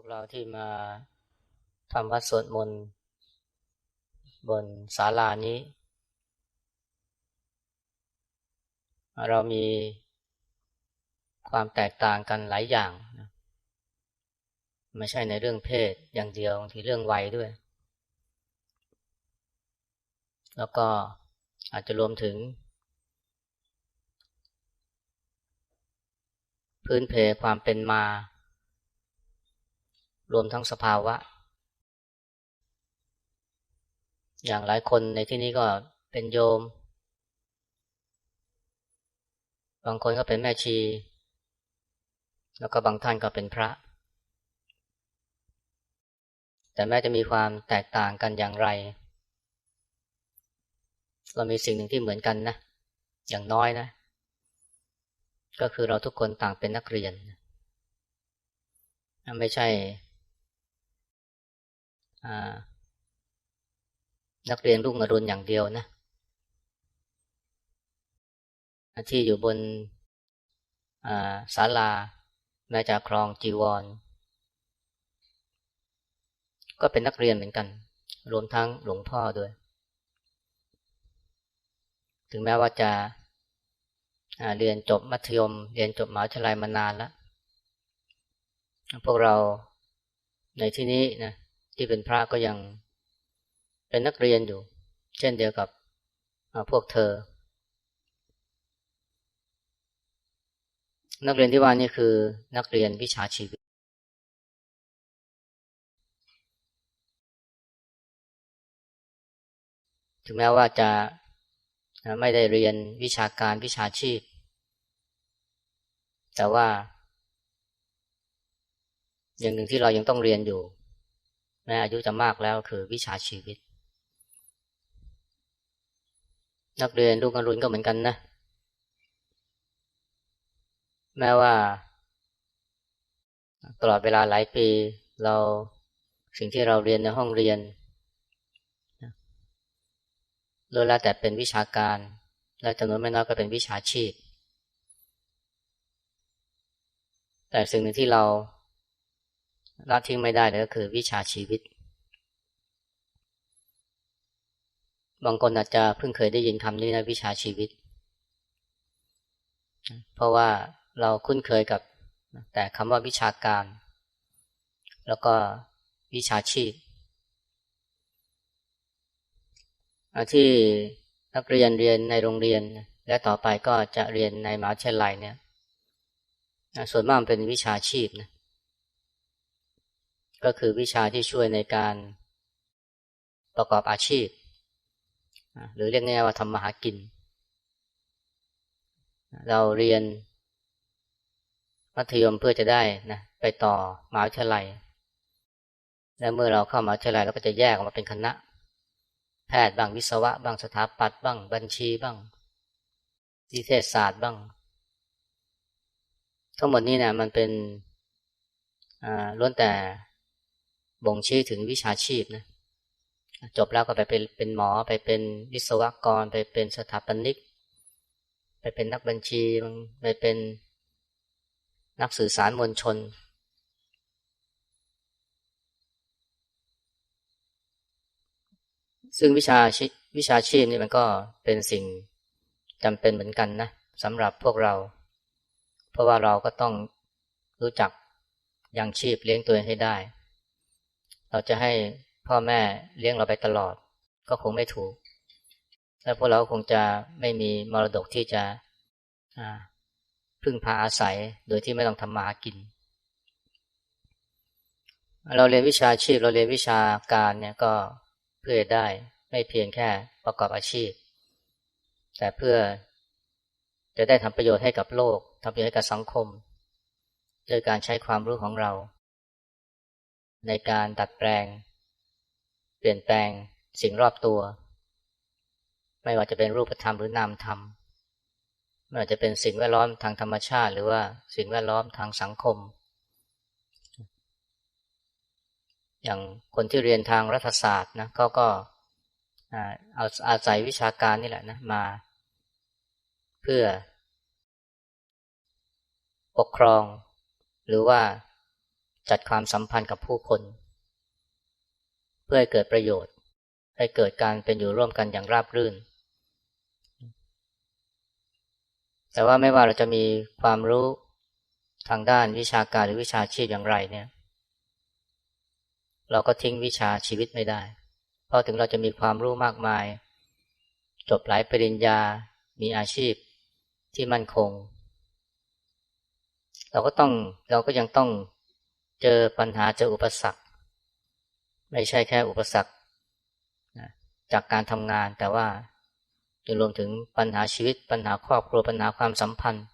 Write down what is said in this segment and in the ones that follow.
วกเราที่มาทำวัดสวดมนต์บนศาลานี้ เรามีความแตกต่างกันหลายอย่างนะไม่ใช่ในเรื่องเพศอย่างเดียวบางทีเรื่องวัยด้วย แล้วก็อาจจะรวมถึง พื้นเพความเป็นมา รวมทั้งสภาวะ อย่างหลายคนในที่นี้ก็เป็นโยม บางคนก็เป็นแม่ชี แล้วก็บางท่านก็เป็นพระ แต่แม้จะมีความแตกต่างกันอย่างไร เรามีสิ่งหนึ่งที่เหมือนกันนะ อย่างน้อยนะ ก็คือเราทุกคนต่างเป็นนักเรียน ไม่ใช่ นักเรียนรุ่งอรุณอย่างเดียวนะที่อยู่บนศาลาแม้จะครองจีวร ก็เป็นนักเรียนเหมือนกัน รวมทั้งหลวงพ่อด้วย ถึงแม้ว่าจะเรียนจบมัธยม เรียนจบมหาวิทยาลัยมานานแล้ว พวกเราในที่นี้นะ ที่เป็นพระก็ยังเป็นนักเรียนอยู่ เช่นเดียวกับพวกเธอ นักเรียนที่ว่านี่คือนักเรียนวิชาชีวิต ถึงแม้ว่าจะไม่ได้เรียนวิชาการวิชาชีพ แต่ว่า อย่างหนึ่งที่เรายังต้องเรียนอยู่ แม้อายุจะมากแล้วคือวิชาชีวิต นักเรียนลูกอรุณก็เหมือนกันนะ แม้ว่า ตลอดเวลาหลายปีเราสิ่งที่เราเรียนในห้องเรียนล้วนแล้วแต่เป็นวิชาการ และจำนวนไม่น้อยก็เป็นวิชาชีพ แต่สิ่งหนึ่งที่เราละทิ้งไม่ได้เลยก็คือวิชาชีวิต บางคนอาจจะเพิ่งเคยได้ยินคำนี้นะวิชาชีวิต เพราะว่าเราคุ้นเคยกับแต่คำว่าวิชาการ แล้วก็วิชาชีพที่นักเรียนเรียนในโรงเรียน และต่อไปก็จะเรียนในมหาวิทยาลัยเนี่ยส่วนมากเป็นวิชาชีพนะก็คือวิชาที่ช่วยในการประกอบอาชีพ หรือเรียกง่ายว่าทำมาหากิน เราเรียนมัธยมเพื่อจะได้นะไปต่อมหาวิทยาลัย และเมื่อเราเข้ามหาวิทยาลัยเราก็จะแยกออกมาเป็นคณะ แพทย์บ้างวิศวะ บ้างสถาปัตย์บ้าง บัญชีบ้างวิเทศศาสตร์บ้าง ทั้งหมดนี้นะมันเป็นล้วนแต่บ่งชี้ถึงวิชาชีพนะ จบแล้วก็ไปเป็นเป็นหมอไปเป็นวิศวกร ไปเป็นสถาปนิก ไปเป็นนักบัญชีไปเป็นนักสื่อสารมวลชน ซึ่งวิชาชีวิชาชีพนี่มันก็เป็นสิ่งจำเป็นเหมือนกันนะสำหรับพวกเรา เพราะว่าเราก็ต้องรู้จักยังชีพเลี้ยงตัวเองให้ได้ เราจะให้ พ่อแม่เลี้ยงเราไปตลอด ก็คงไม่ถูก และพวกเราคงจะไม่มีมรดกที่จะพึ่งพาอาศัยโดยที่ไม่ต้องทำมาหากิน เราเรียนวิชาชีพเราเรียนวิชาการเนี่ยก็เพื่อได้ไม่เพียงแค่ประกอบอาชีพ แต่เพื่อจะได้ทำประโยชน์ให้กับโลกทำประโยชน์ให้กับสังคมโดยการใช้ความรู้ของเรา ในการดัดแปลง เปลี่ยนแปลงสิ่งรอบตัว ไม่ว่าจะเป็นรูปธรรมหรือนามธรรม ไม่ว่าจะเป็นสิ่งแวดล้อมทางธรรมชาติ หรือว่าสิ่งแวดล้อมทางสังคม อย่างคนที่เรียนทางรัฐศาสตร์นะเขาก็เอาอาศัยวิชาการนี่แหละนะมา เพื่อ ปกครอง หรือว่าจัดความสัมพันธ์กับผู้คน พื่อให้เกิดประโยชน์ ให้เกิดการเป็นอยู่ร่วมกันอย่างราบรื่น แต่ว่าไม่ว่าเราจะมีความรู้ทางด้านวิชาการหรือวิชาชีพอย่างไรเนี่ย เราก็ทิ้งวิชาชีวิตไม่ได้ เพราะถึงเราจะมีความรู้มากมาย จบหลายปริญญา มีอาชีพที่มั่นคง เราก็ต้องเราก็ยังต้องเจอปัญหาเจออุปสรรค ไม่ใช่แค่อุปสรรคจากการทำงานแต่ว่าจะรวมถึงปัญหาชีวิต ปัญหาครอบครัวปัญหาความสัมพันธ์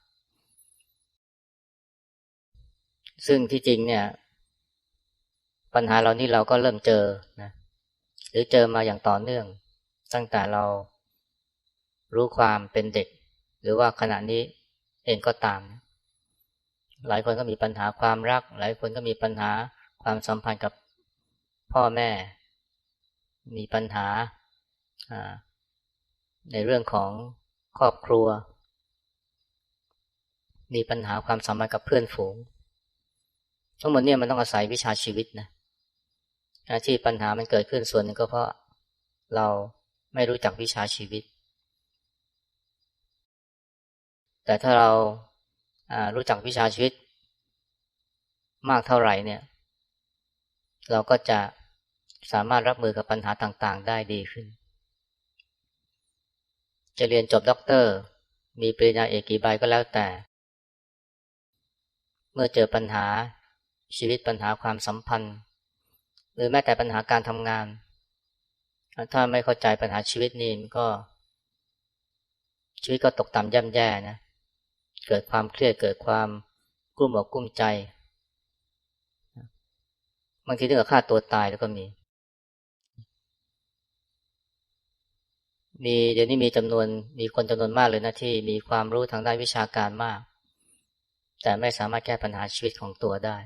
ซึ่งที่จริงเนี่ย ปัญหาเรานี่เราก็เริ่มเจอนะหรือเจอมาอย่างต่อเนื่อง ตั้งแต่เรารู้ความเป็นเด็ก หรือว่าขณะนี้เองก็ตาม หลายคนก็มีปัญหาความรัก หลายคนก็มีปัญหาความสัมพันธ์กับ พ่อแม่ มีปัญหา ในเรื่องของครอบครัว มีปัญหาความสัมพันธ์กับเพื่อนฝูง ทั้งหมดเนี่ยมันต้องอาศัยวิชาชีวิตนะที่ปัญหามันเกิดขึ้นส่วนหนึ่งก็เพราะเราไม่รู้จักวิชาชีวิต แต่ถ้าเรารู้จักวิชาชีวิต มากเท่าไหร่เนี่ย เราก็จะสามารถรับมือกับปัญหาต่างๆ ได้ดีขึ้น จะเรียนจบด็อกเตอร์ มีปริญญาเอกกี่ใบก็แล้วแต่ เมื่อเจอปัญหาชีวิตปัญหาความสัมพันธ์ หรือแม้แต่ปัญหาการทำงาน ถ้าไม่เข้าใจปัญหาชีวิตนี่ก็ ชีวิตก็ตกต่ำย่ำแย่นะ เกิดความเครียดเกิดความกุ้มอกกุ้มใจ บางทีถึงกับฆ่าตัวตายแล้วก็มี มีเดี๋ยวนี้มีจำนวนมีคนจำนวนมากเลยนะที่มีความรู้ทางด้านวิชาการมาก แต่ไม่สามารถแก้ปัญหาชีวิตของตัวได้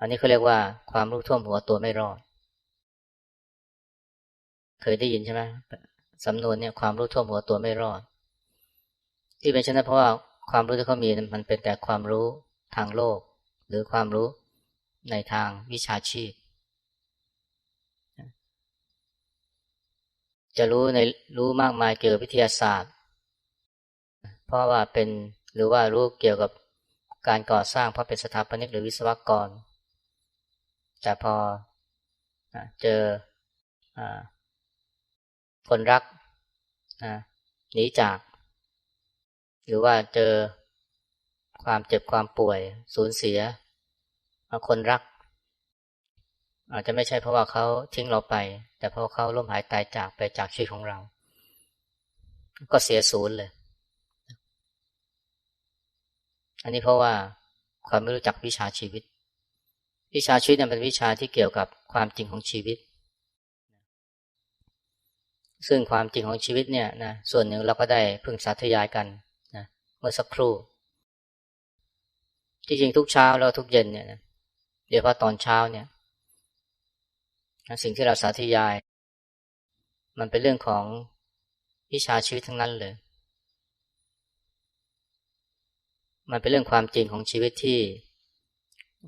อันนี้เขาเรียกว่าความรู้ท่วมหัวตัวไม่รอด เคยได้ยินใช่ไหมสำนวนเนี่ยความรู้ท่วมหัวตัวไม่รอด ที่เป็นเช่นนั้นเพราะว่าความรู้ที่เขามีมันเป็นแต่ความรู้ทางโลก หรือความรู้ ในทางวิชาชีพ จะรู้ในรู้มากมายเกี่ยวกับวิทยาศาสตร์ เพราะว่าเป็นหรือว่ารู้เกี่ยวกับการก่อสร้างเพราะเป็นสถาปนิกหรือวิศวกร แต่พอเจอคนรักหนีจาก หรือว่าเจอความเจ็บความป่วยสูญเสีย คนรัก อาจจะไม่ใช่เพราะว่าเขาทิ้งเราไป แต่เพราะเขาล้มหายตายจากไปจากชีวิตของเรา ก็เสียศูนย์เลย อันนี้เพราะว่าความไม่รู้จักวิชาชีวิต วิชาชีวิตเป็นวิชาที่เกี่ยวกับความจริงของชีวิต ซึ่งความจริงของชีวิตเนี่ยนะส่วนหนึ่งเราก็ได้พึ่งสาธยายกันนะเมื่อสักครู่ที่จริงทุกเช้าแล้วทุกเย็นเนี่ยนะ เดี๋ยวพอตอนเช้าเนี่ยสิ่งที่เราสาธยาย มันเป็นเรื่องของวิชาชีวิตทั้งนั้นเลย มันเป็นเรื่องความจริงของชีวิตที่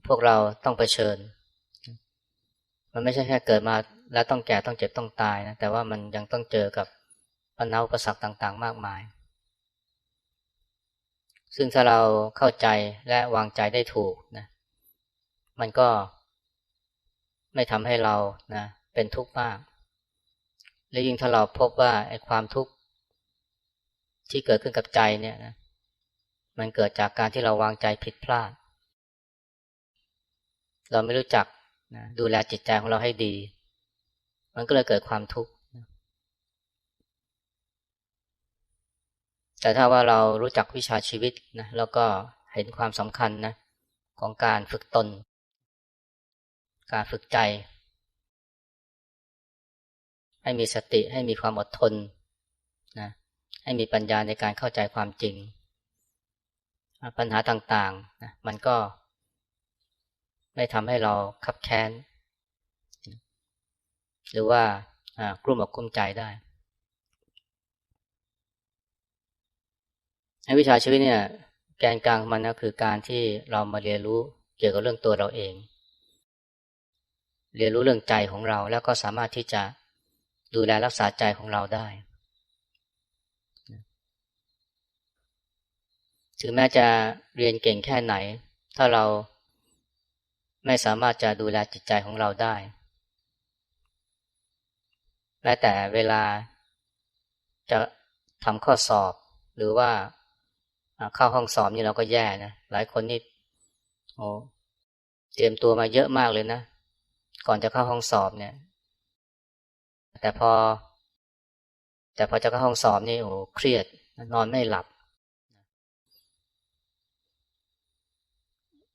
พวกเราต้องเผชิญ มันไม่ใช่แค่เกิดมาแล้วต้องแก่ต้องเจ็บต้องตายนะ แต่ว่ามันยังต้องเจอกับปัญหาอุปสรรคต่าง ๆ มากมาย ซึ่งถ้าเราเข้าใจและวางใจได้ถูกนะ มันก็ไม่ทำให้เรานะเป็นทุกข์มาก และยิ่งถ้าเราพบว่าไอ้ความทุกข์ที่เกิดขึ้นกับใจเนี่ยนะมันเกิดจากการที่เราวางใจผิดพลาด เราไม่รู้จักนะดูแลจิตใจของเราให้ดี มันก็เลยเกิดความทุกข์แต่ถ้าว่าเรารู้จักวิชาชีวิตนะแล้วก็เห็นความสำคัญนะของการฝึกตน การฝึกใจ ให้มีสติให้มีความอดทนนะให้มีปัญญาในการเข้าใจความจริง ปัญหาต่างๆนะมันก็ ไม่ทำให้เราขับแค้น หรือว่ากลุ่มอกกลุ้มใจได้วิชาชีวิตเนี่ยแกนกลางมันก็คือการที่เรามาเรียนรู้เกี่ยวกับเรื่องตัวเราเอง เรียนรู้เรื่องใจของเรา แล้วก็สามารถที่จะดูแลรักษาใจของเราได้ถึงแม้จะเรียนเก่งแค่ไหน ถ้าเราไม่สามารถจะดูแลจิตใจของเราได้แม้แต่เวลาจะทำข้อสอบหรือว่าเข้าห้องสอบนี่เราก็แย่นะ หลายคนนี่โอ้เตรียมตัวมาเยอะมากเลยนะ ก่อนจะเข้าห้องสอบเนี่ย แต่พอ แต่พอจะเข้าห้องสอบนี่โอ้เครียด นอนไม่หลับ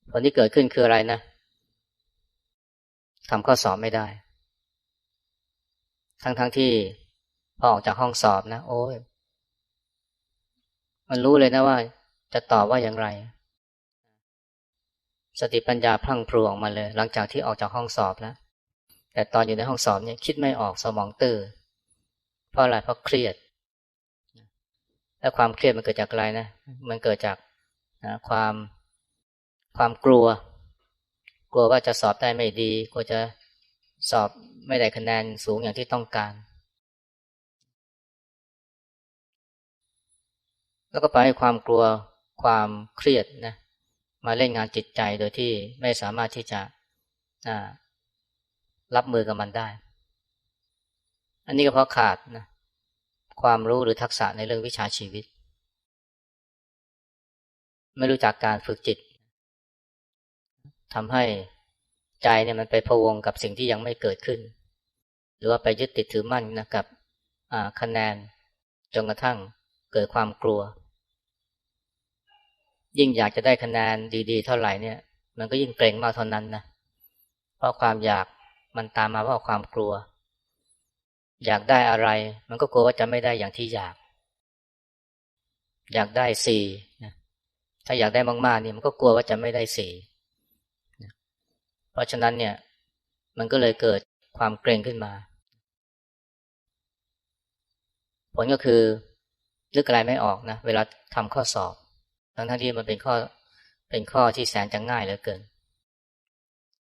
ผลที่เกิดขึ้นคืออะไรนะทำข้อสอบไม่ได้ ทั้งๆทที่พอออกจากห้องสอบนะ โอ้ยมันรู้เลยนะว่า จะตอบว่าอย่างไร สติปัญญาพลังพลูออกมาเลย หลังจากที่ออกจากห้องสอบแล้ว แต่ตอนอยู่ในห้องสอบเนี่ยคิดไม่ออกสมองตื้อเพราะอะไรเพราะเครียด และความเครียดมันเกิดจากอะไรนะ มันเกิดจากนะความความกลัว กลัวว่าจะสอบได้ไม่ดี กลัวจะสอบไม่ได้คะแนนสูงอย่างที่ต้องการ แล้วก็ไปให้ความกลัวความเครียดนะมาเล่นงานจิตใจโดยที่ไม่สามารถที่จะ รับมือกับมันได้ อันนี้ก็เพราะขาดนะความรู้หรือทักษะในเรื่องวิชาชีวิต ไม่รู้จักการฝึกจิตทำให้ใจเนี่ยมันไปพวงกับสิ่งที่ยังไม่เกิดขึ้น หรือว่าไปยึดติดถือมั่นนะกับคะแนนจนกระทั่งเกิดความกลัว ยิ่งอยากจะได้คะแนนดี ๆ เท่าไหร่เนี่ย มันก็ยิ่งเกรงมากเท่านั้นนะเพราะความอยาก มันตามมาเพราะความกลัว อยากได้อะไร มันก็กลัวว่าจะไม่ได้อย่างที่อยาก อยากได้สี่ถ้าอยากได้มากๆเนี่ยมันก็กลัวว่าจะไม่ได้สี่เพราะฉะนั้นเนี่ย มันก็เลยเกิดความเกรงขึ้นมา ผลก็คือนึกอะไรไม่ออกนะเวลาทำข้อสอบ ทั้งทั้งที่มันเป็นข้อเป็นข้อที่แสนจะง่ายเหลือเกิน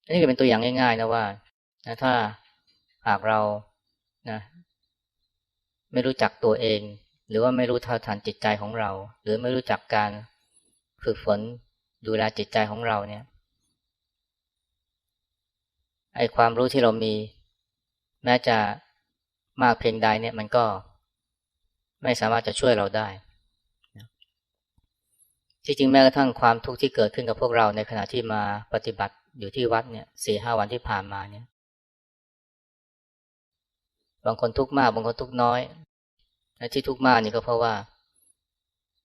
อันนี้ก็เป็นตัวอย่างง่ายๆนะว่า นะถ้าหากเรานะไม่รู้จักตัวเอง หรือว่าไม่รู้เท่าทันจิตใจของเรา หรือไม่รู้จักการฝึกฝนดูแลจิตใจของเราเนี่ยไอความรู้ที่เรามี แม้จะมากเพียงใดเนี่ยมันก็ไม่สามารถจะช่วยเราได้ที่จริงแม้กระทั่งความทุกข์ที่เกิดขึ้นกับพวกเราในขณะที่มาปฏิบัติอยู่ที่วัดเนี่ยสี่ห้าวันที่ผ่านมาเนี่ย บางคนทุกข์มาก บางคนทุกข์น้อยที่ทุกข์มากนี่ก็เพราะว่า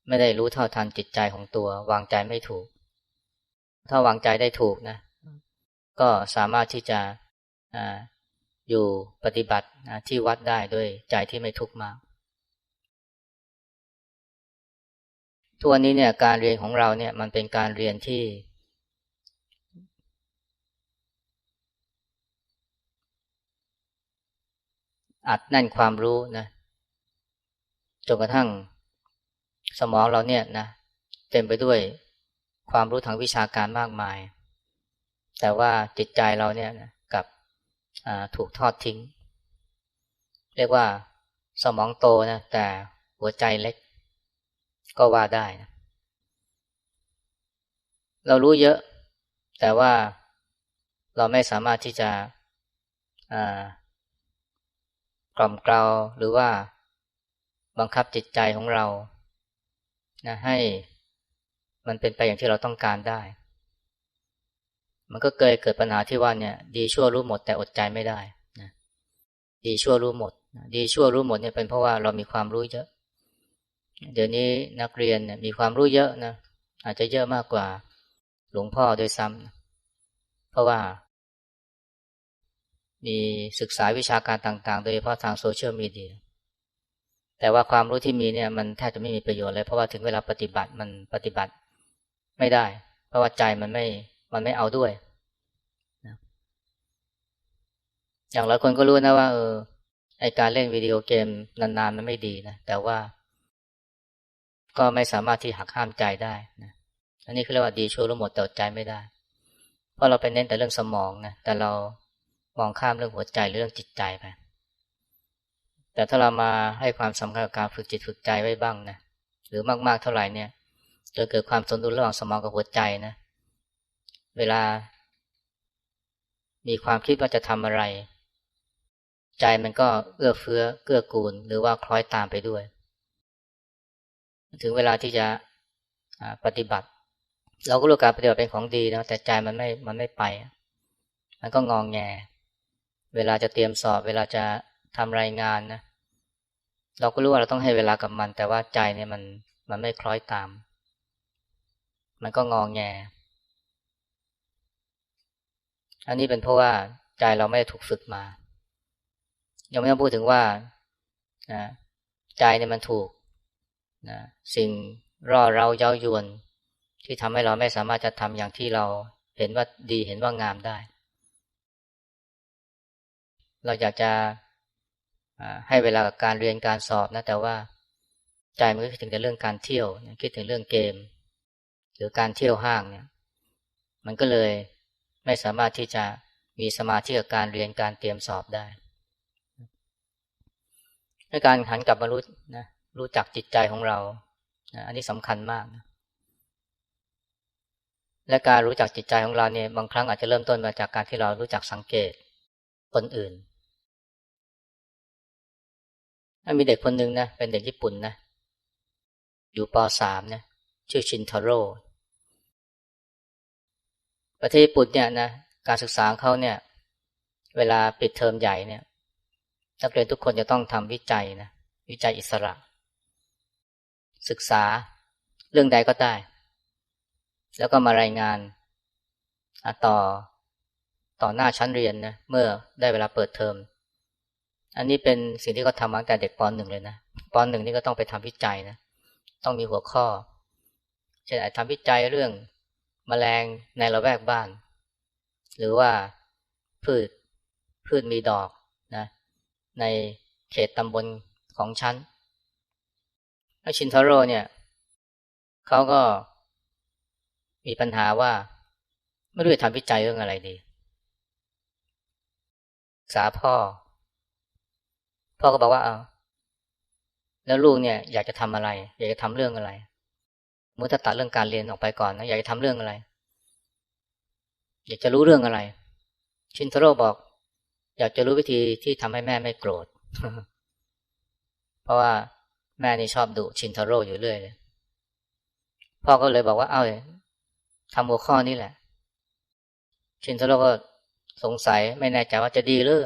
ไม่ได้รู้เท่าทันจิตใจของตัว วางใจไม่ถูก ถ้าวางใจได้ถูกนะ ก็สามารถที่จะออยู่ปฏิบัติที่วัดได้ด้วยใจที่ไม่ทุกข์มากทุกวันนี้เนี่ยการเรียนของเราเนี่ยมันเป็นการเรียนที่ อัดแน่นความรู้นะจนกระทั่งสมองเราเนี่ยนะเต็มไปด้วยความรู้ทางวิชาการมากมาย แต่ว่าจิตใจเราเนี่ยนะกับถูกทอดทิ้ง เรียกว่าสมองโตนะแต่หัวใจเล็ก ก็ว่าได้นะเรารู้เยอะ แต่ว่าเราไม่สามารถที่จะ กล่อมเกลาหรือว่าบังคับจิตใจของเรานะให้มันเป็นไปอย่างที่เราต้องการได้ มันก็เกิดเกิดปัญหาที่ว่าเนี่ย ดีชั่วรู้หมดแต่อดใจไม่ได้นะดีชั่วรู้หมด ดีชั่วรู้หมดเนี่ยเป็นเพราะว่าเรามีความรู้เยอะ เดี๋ยวนี้นักเรียนเนี่ยมีความรู้เยอะนะอาจจะเยอะมากกว่าหลวงพ่อโดยซ้ำเพราะว่า มีศึกษาวิชาการต่างๆ โดยเฉพาะทางโซเชียลมีเดีย แต่ว่าความรู้ที่มีเนี่ยมันแทบจะไม่มีประโยชน์เลย เพราะว่าถึงเวลาปฏิบัติมันปฏิบัติไม่ได้ เพราะว่าใจมันไม่ มันไม่เอาด้วย อย่างหลายคนก็รู้นะว่าเออไอการเล่นวิดีโอเกมนานๆมันไม่ดีนะ แต่ว่า ก็ไม่สามารถที่หักห้ามใจได้นะอันนี้เขาเรียกว่าดีชั่วรู้หมดแต่ใจไม่ได้ เพราะเราไปเน้นแต่เรื่องสมองนะ แต่เรา มองข้ามเรื่องหัวใจเรื่องจิตใจไป แต่ถ้าเรามาให้ความสำคัญกับการฝึกจิตฝึกใจไว้บ้างนะ หรือมากๆเท่าไหร่เนี่ยจะเกิดความสมดุลระหว่างสมองกับหัวใจนะ เวลา มีความคิดว่าจะทำอะไร ใจมันก็เอื้อเฟื้อเกื้อกูล หรือว่าคล้อยตามไปด้วย ถึงเวลาที่จะปฏิบัติ เราก็รู้การปฏิบัติเป็นของดีนะแต่ใจมันไม่มันไม่ไป มันก็งองแง เวลาจะเตรียมสอบ เวลาจะทำรายงานนะ เราก็รู้ว่าเราต้องให้เวลากับมัน แต่ว่าใจเนี่ยมันมันไม่คล้อยตาม มันก็งองแง อันนี้เป็นเพราะว่าใจเราไม่ถูกฝึกมา ยังไม่ต้องพูดถึงว่านะใจเนี่ยมันถูกนะสิ่งร่อเราเย้ายวน ที่ทำให้เราไม่สามารถจะทำอย่างที่เราเห็นว่าดีเห็นว่างามได้ เราอยากจะให้เวลากับการเรียนการสอบนะ แต่ว่าใจมันก็คิดถึงแต่เรื่องการเที่ยวคิดถึงเรื่องเกม หรือการเที่ยวห้างเนี่ย มันก็เลยไม่สามารถที่จะมีสมาธิกับการเรียนการเตรียมสอบได้ในการหันกลับมารู้นะรู้จักจิตใจของเรานะอันนี้สำคัญมากนะและการรู้จักจิตใจของเราเนี่ยบางครั้งอาจจะเริ่มต้นมาจากการที่เรารู้จักสังเกตคนอื่น มีเด็กคนหนึ่งนะเป็นเด็กญี่ปุ่นนะอยู่ปสามนะชื่อชินทาโร่ประเทศญี่ปุ่นเนี่ยนะการศึกษาเขาเนี่ย เวลาปิดเทอมใหญ่เนี่ยนักเรียนทุกคนจะต้องทำวิจัยนะวิจัยอิสระ ศึกษาเรื่องใดก็ได้ แล้วก็มารายงานต่อต่อหน้าชั้นเรียนนะเมื่อได้เวลาเปิดเทอม อันนี้เป็นสิ่งที่เขาทำมาตั้งแต่เด็กปหนึ่งเลยนะปหนึ่งนี่ก็ต้องไปทำวิจัยนะ ต้องมีหัวข้อเช่นอาจทำวิจัยเรื่องมแมลงในละแวกบ้าน หรือว่าพืชพืชมีดอกนะ ในเขตตำบลของฉันแล้วชินทาโร่เนี่ยเขาก็มีปัญหาว่า ไม่รู้จะทำวิจัยเรื่องอะไรดี สาพ่อ พ่อก็บอกว่าเอาแล้วลูกเนี่ย อยากจะทำอะไร อยากจะทำเรื่องอะไรเมื่อถ้าตัดเรื่องการเรียนออกไปก่อนนะอยากจะทำเรื่องอะไร อยากจะรู้เรื่องอะไร ชินทโร่บอก อยากจะรู้วิธีที่ทำให้แม่ไม่โกรธ เพราะว่าแม่นี่ชอบดุชินทโร่อยู่เรื่อยเลยพ่อก็เลยบอกว่า เอาเลยทำหัวข้อนี้แหละ ชินทโร่ก็สงสัยไม่แน่ใจว่าจะดีหรือ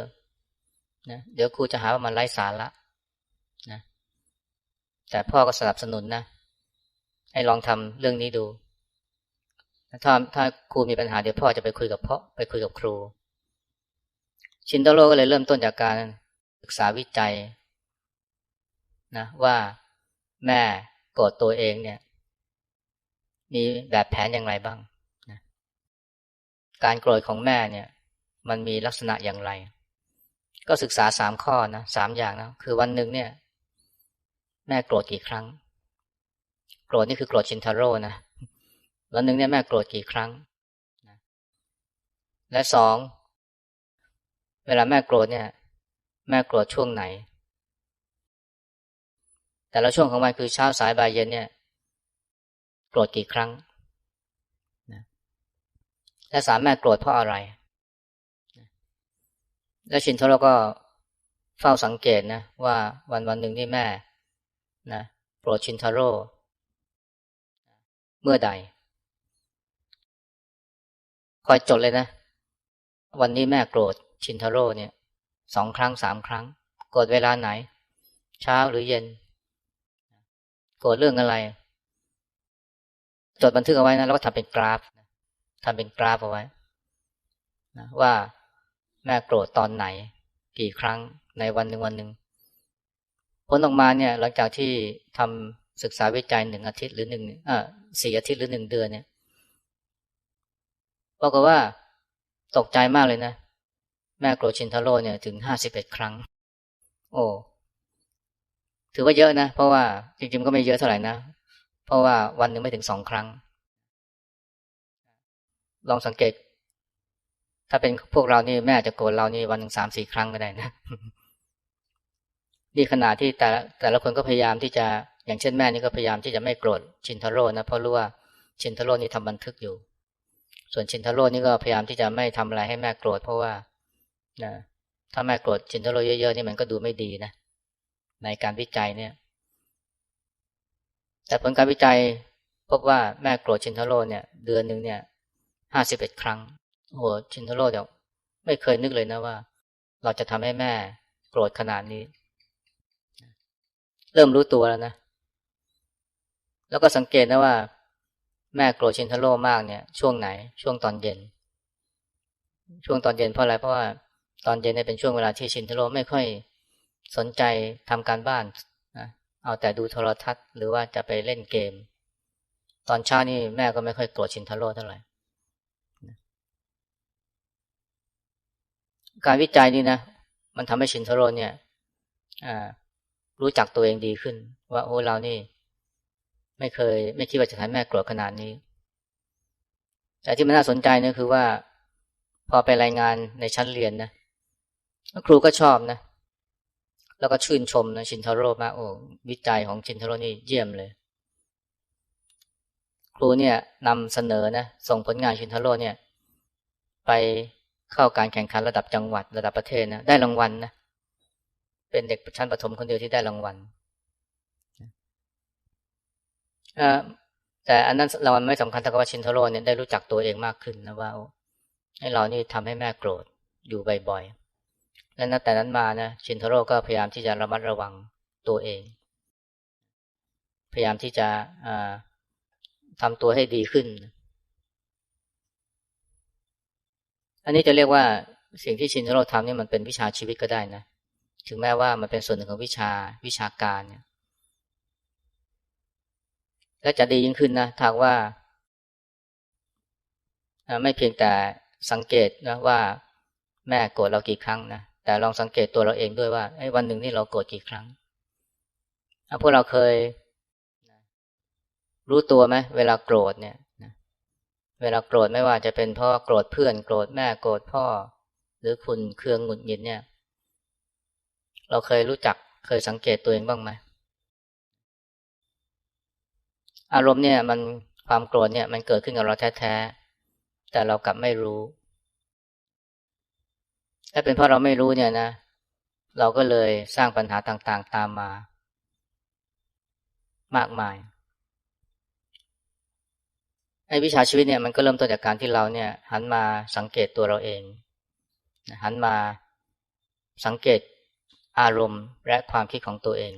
นะเดี๋ยวครูจะหาว่ามันไร้สาระนะแต่พ่อก็สนับสนุนนะให้ลองทำเรื่องนี้ดู ถ้าถ้าครูมีปัญหาเดี๋ยวพ่อจะไปคุยกับพ่อไปคุยกับครู ชินโตโร่ก็เลยเริ่มต้นจากการศึกษาวิจัยนะว่าแม่โกรธตัวเองเนี่ย มีแบบแผนอย่างไรบ้างนะการโกรธของแม่เนี่ย มันมีลักษณะอย่างไร ก็ศึกษาสามข้อนะสามอย่างนะคือวันหนึ่งเนี่ย แม่โกรธกี่ครั้ง โกรธนี่คือโกรธชินทาโร่นะวันหนึ่งเนี่ยแม่โกรธกี่ครั้งและสองเวลาแม่โกรธเนี่ย แม่โกรธช่วงไหน แต่ละช่วงของมันคือเช้าสายบ่ายเย็นเนี่ย โกรธกี่ครั้งและสามแม่โกรธเพราะอะไร และชินทโรก็เฝ้าสังเกตนะ ว่าวันวันหนึ่งที่แม่นะโปรดชินทโรเมื่อใด คอยจดเลยนะ วันนี้แม่โกรธชินทโรเนี่ยสองครั้งสามครั้ง โกรธเวลาไหน เช้าหรือเย็น โกรธเรื่องอะไร จดบันทึกเอาไว้นะแล้วก็ทำเป็นกราฟทำเป็นกราฟเอาไว้นะว่า แม่โกรธตอนไหน กี่ครั้งในวันหนึ่งวันหนึ่งผลออกมาเนี่ยหลังจากที่ทำศึกษาวิจัยหนึ่งอาทิตย์หรือหนึ่งอ่าสี่อาทิตย์หรือหนึ่งเดือนเนี่ยบอกว่าตกใจมากเลยนะ แม่โกรธชินทาโร่เนี่ยถึงห้าสิบเอ็ดครั้ง โอ้ถือว่าเยอะนะ เพราะว่าจริงๆก็ไม่เยอะเท่าไหร่นะ เพราะว่าวันหนึ่งไม่ถึงสองครั้ง ลองสังเกต ถ้าเป็นพวกเรานี่แม่จะโกรธเรานี่วันหนึ่งสามสี่ครั้งก็ได้นะนี่ขณะที่แต่แต่ละคนก็พยายามที่จะอย่างเช่นแม่นี่ก็พยายามที่จะไม่โกรธชินทโร่นะเพราะรู้ว่าชินทโร่นี่ทำบันทึกอยู่ ส่วนชินทโร่นี่ก็พยายามที่จะไม่ทำอะไรให้แม่โกรธเพราะว่านะถ้าแม่โกรธชินทโร่เยอะๆนี่มันก็ดูไม่ดีนะในการวิจัยเนี่ย แต่ผลการวิจัยพบว่าแม่โกรธชินทโร่เนี่ย เดือนหนึ่งเนี่ยห้าสิบเอ็ดครั้ง โอ้ชินทโร่เดี๋ยวไม่เคยนึกเลยนะว่า เราจะทำให้แม่โกรธขนาดนี้ เริ่มรู้ตัวแล้วนะ แล้วก็สังเกตนะว่า แม่โกรธชินทโร่มากเนี่ย ช่วงไหน ช่วงตอนเย็น ช่วงตอนเย็นเพราะอะไรเพราะว่าตอนเย็นเนี่ยเป็นช่วงเวลาที่ชินทโร่ไม่ค่อยสนใจทำการบ้านนะเอาแต่ดูโทรทัศน์ หรือว่าจะไปเล่นเกม ตอนเช้านี่แม่ก็ไม่ค่อยโกรธชินทโร่เท่าไหร่ การวิจัยนี่นะ มันทำให้ชินทโรเนี่ยรู้จักตัวเองดีขึ้น ว่าโอ้เรานี่ ไม่เคย ไม่คิดว่าจะทำแม่โกรธขนาดนี้ แต่ที่มันน่าสนใจเนี่ยคือว่า พอไปรายงานในชั้นเรียนนะครูก็ชอบนะ แล้วก็ชื่นชมนะชินทโร่มากโอ้วิจัยของชินทโรนี่เยี่ยมเลย ครูเนี่ยนำเสนอนะส่งผลงานชินทโรเนี่ย ไป เข้าการแข่งขันระดับจังหวัดระดับประเทศนะได้รางวัลนะเป็นเด็กชั้นประถมคนเดียวที่ได้รางวัลแต่อันนั้นรางวัลไม่สำคัญเท่ากับว่าชินทโร่เนี่ยได้รู้จักตัวเองมากขึ้นนะว่าให้เรานี่ทำให้แม่โกรธอยู่บ่อยๆและนับแต่นั้นมานะชินทโร่ก็พยายามที่จะระมัดระวังตัวเอง พยายามที่จะทำตัวให้ดีขึ้น อันนี้จะเรียกว่าสิ่งที่ชินทโร่ทำนี่มันเป็นวิชาชีวิตก็ได้นะ ถึงแม้ว่ามันเป็นส่วนหนึ่งของวิชาวิชาการเนี่ยและจะดียิ่งขึ้นนะถ้าว่าไม่เพียงแต่สังเกตนะว่าแม่โกรธเรากี่ครั้งนะแต่ลองสังเกตตัวเราเองด้วยว่าไอ้วันหนึ่งนี่เราโกรธกี่ครั้งพวกเราเคย รู้ตัวไหมเวลาโกรธเนี่ย เวลาโกรธไม่ว่าจะเป็นพ่อโกรธเพื่อนโกรธแม่โกรธพ่อ หรือคุณเครืองหงุดหงิดเนี่ย เราเคยรู้จักเคยสังเกตตัวเองบ้างไหมอารมณ์เนี่ย มันความโกรธเนี่ย มันเกิดขึ้นกับเราแท้ๆแต่เรากลับไม่รู้ ถ้าเป็นเพราะเราไม่รู้เนี่ยนะเราก็เลยสร้างปัญหาต่างๆตามมา มากมาย ไอ้วิชาชีวิตเนี่ยมันก็เริ่มต้นจากการที่เราเนี่ย หันมาสังเกตตัวเราเอง หันมาสังเกตอารมณ์และความคิดของตัวเอง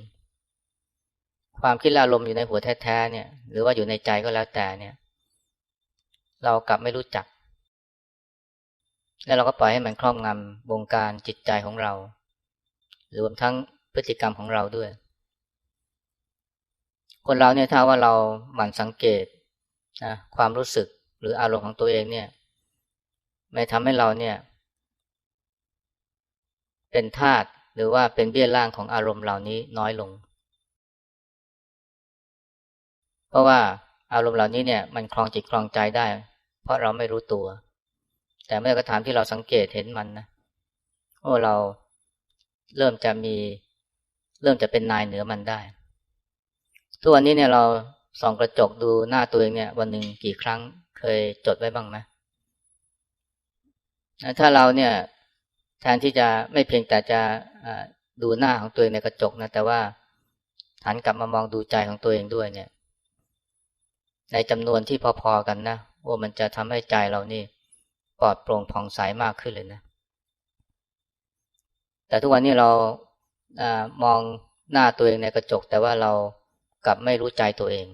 ความคิดอารมณ์อยู่ในหัวแท้ๆเนี่ย หรือว่าอยู่ในใจก็แล้วแต่เนี่ย เรากลับไม่รู้จัก แล้วเราก็ปล่อยให้มันครอบงำวงการจิตใจของเรา หรือรวมทั้งพฤติกรรมของเราด้วย คนเราเนี่ยถ้าว่าเราหมั่นสังเกต นะความรู้สึกหรืออารมณ์ของตัวเองเนี่ยไม่ทำให้เราเนี่ย เป็นทาตหรือว่าเป็นเบี้ยล่างของอารมณ์เหล่านี้น้อยลง เพราะว่าอารมณ์เหล่านี้เนี่ย มันคลองจิตคลองใจได้ เพราะเราไม่รู้ตัว แต่เมื่อกระทำที่เราสังเกตเห็นมันนะโอ้เราเริ่มจะมี เริ่มจะเป็นนายเหนือมันได้ ทุกวันนี้เนี่ยเรา ส่องกระจกดูหน้าตัวเองเนี่ย วันหนึ่งกี่ครั้งเคยจดไว้บ้างไหมถ้าเราเนี่ย แทนที่จะไม่เพียงแต่จะดูหน้าของตัวเองในกระจกนะแต่ว่าหันกลับมามองดูใจของตัวเองด้วยเนี่ย ในจำนวนที่พอๆกันนะว่ามันจะทำให้ใจเรานี่ปลอดโปร่งผ่องใสมากขึ้นเลยนะ แต่ทุกวันนี้เราอมองหน้าตัวเองในกระจก แต่ว่าเรากลับไม่รู้ใจตัวเอง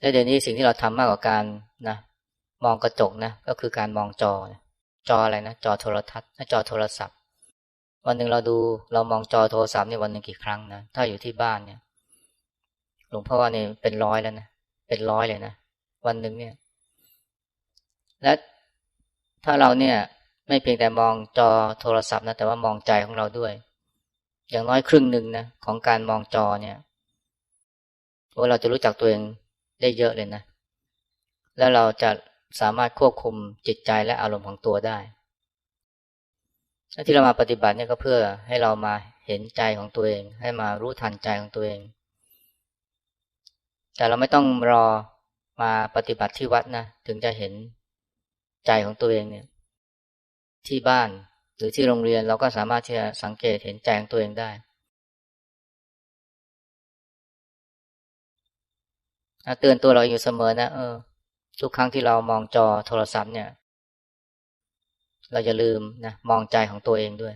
และเดี๋ยวนี้สิ่งที่เราทำมากกว่าการนะมองกระจกนะก็คือการมองจอนะจออะไรนะจอโทรทัศน์จอโทรศัพท์ วันหนึ่งเราดูเรามองจอโทรศัพท์นี่วันหนึ่งกี่ครั้งนะถ้าอยู่ที่บ้านเนี่ยหลวงพ่อว่านี่ยเป็นร้อยแล้วนะเป็นร้อยเลยนะวันหนึ่งเนี่ย และถ้าเราเนี่ย ไม่เพียงแต่มองจอโทรศัพท์นะแต่ว่ามองใจของเราด้วย อย่างน้อยครึ่งหนึ่งนะของการมองจอเนี่ยว่าเราจะรู้จักตัวเอง ได้เยอะเลยนะ แล้วเราจะสามารถควบคุมจิตใจและอารมณ์ของตัวได้ที่เรามาปฏิบัติเนี่ยก็เพื่อให้เรามาเห็นใจของตัวเอง ให้มารู้ทันใจของตัวเอง แต่เราไม่ต้องรอมาปฏิบัติที่วัดนะถึงจะเห็นใจของตัวเองเนี่ย ที่บ้านหรือที่โรงเรียนเราก็สามารถที่จะสังเกตเห็นใจของตัวเองได้ เตือนตัวเราอยู่เสมอนะเออทุกครั้งที่เรามองจอโทรศัพท์เนี่ย เราจะลืมนะมองใจของตัวเองด้วย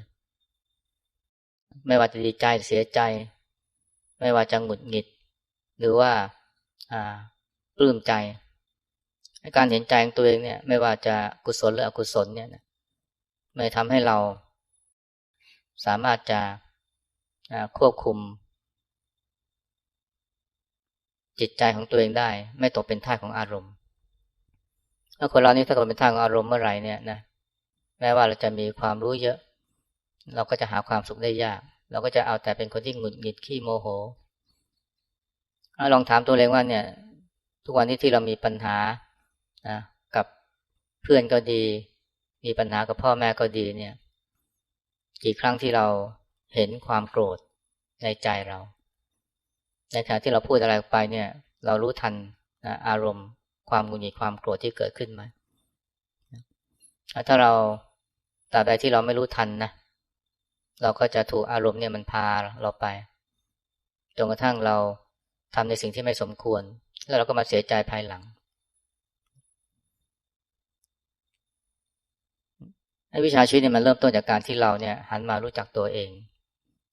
ไม่ว่าจะดีใจเสียใจ ไม่ว่าจะหงุดหงิด หรือว่าอ่าปลื้มใจการเห็นใจของตัวเองเนี่ย ไม่ว่าจะกุศลหรืออกุศลเนี่ยนะมันทำให้เราสามารถจะควบคุม จิตใจของตัวเองได้ ไม่ตกเป็นท่าของอารมณ์ถ้าคนเรานี่ถ้าตกเป็นท่าของอารมณ์เมื่อไหร่เนี่ยนะแม้ว่าเราจะมีความรู้เยอะ เราก็จะหาความสุขได้ยาก เราก็จะเอาแต่เป็นคนที่หงุดหงิดขี้โมโหลองถามตัวเองว่าเนี่ย ทุกวันนี้ที่เรามีปัญหานะกับเพื่อนก็ดี มีปัญหากับพ่อแม่ก็ดีเนี่ย กี่ครั้งที่เราเห็นความโกรธในใจเรา ในขณะที่เราพูดอะไรไปเนี่ย เรารู้ทันนะอารมณ์ความหงุดหงิดความโกรธที่เกิดขึ้นไหมถ้าเราตราบใดที่เราไม่รู้ทันนะเราก็จะถูกอารมณ์เนี่ยมันพาเราไปจนกระทั่งเราทำในสิ่งที่ไม่สมควร แล้วเราก็มาเสียใจภายหลังวิชาชีวิตเนี่ยมันเริ่มต้นจากการที่เราเนี่ย หันมารู้จักตัวเอง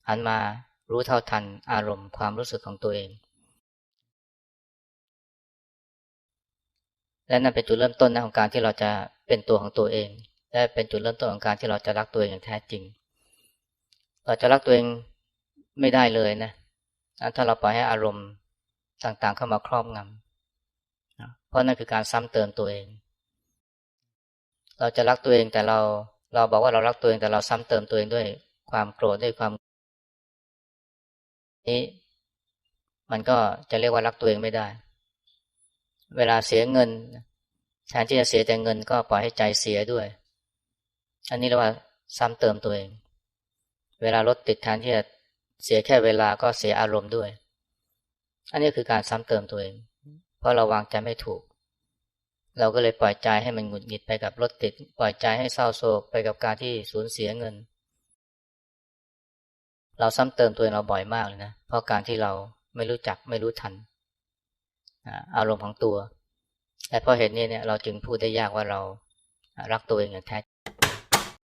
หันมา รู้เท่าทันอารมณ์ความรู้สึกของตัวเอง และนั่นเป็นจุดเริ่มต้นนะของการที่เราจะเป็นตัวของตัวเอง และเป็นจุดเริ่มต้นของการที่เราจะรักตัวเองอย่างแท้จริง เราจะรักตัวเองไม่ได้เลยนะถ้าเราปล่อยให้อารมณ์ต่างๆ เข้ามาครอบงำเพราะนั่นคือการซ้ำเติมตัวเอง เราจะรักตัวเองแต่เราเราบอกว่าเรารักตัวเองแต่เราซ้ำเติมตัวเองด้วยความโกรธด้วยความ นี้ มันก็จะเรียกว่ารักตัวเองไม่ได้ เวลาเสียเงินแทนที่จะเสียแต่เงินก็ปล่อยให้ใจเสียด้วย อันนี้เรียกว่าซ้ำเติมตัวเอง เวลารถติดแทนที่จะเสียแค่เวลาก็เสียอารมณ์ด้วย อันนี้คือการซ้ำเติมตัวเอง เพราะเราวางใจไม่ถูก เราก็เลยปล่อยใจให้มันหงุดหงิดไปกับรถติด ปล่อยใจให้เศร้าโศกไปกับการที่สูญเสียเงิน เราซ้ำเติมตัวเราบ่อยมากเลยนะ เพราะการที่เราไม่รู้จักไม่รู้ทันอารมณ์ของตัว และเพราะเหตุนี้เนี่ยเราจึงพูดได้ยากว่าเรารักตัวเองอย่างแท้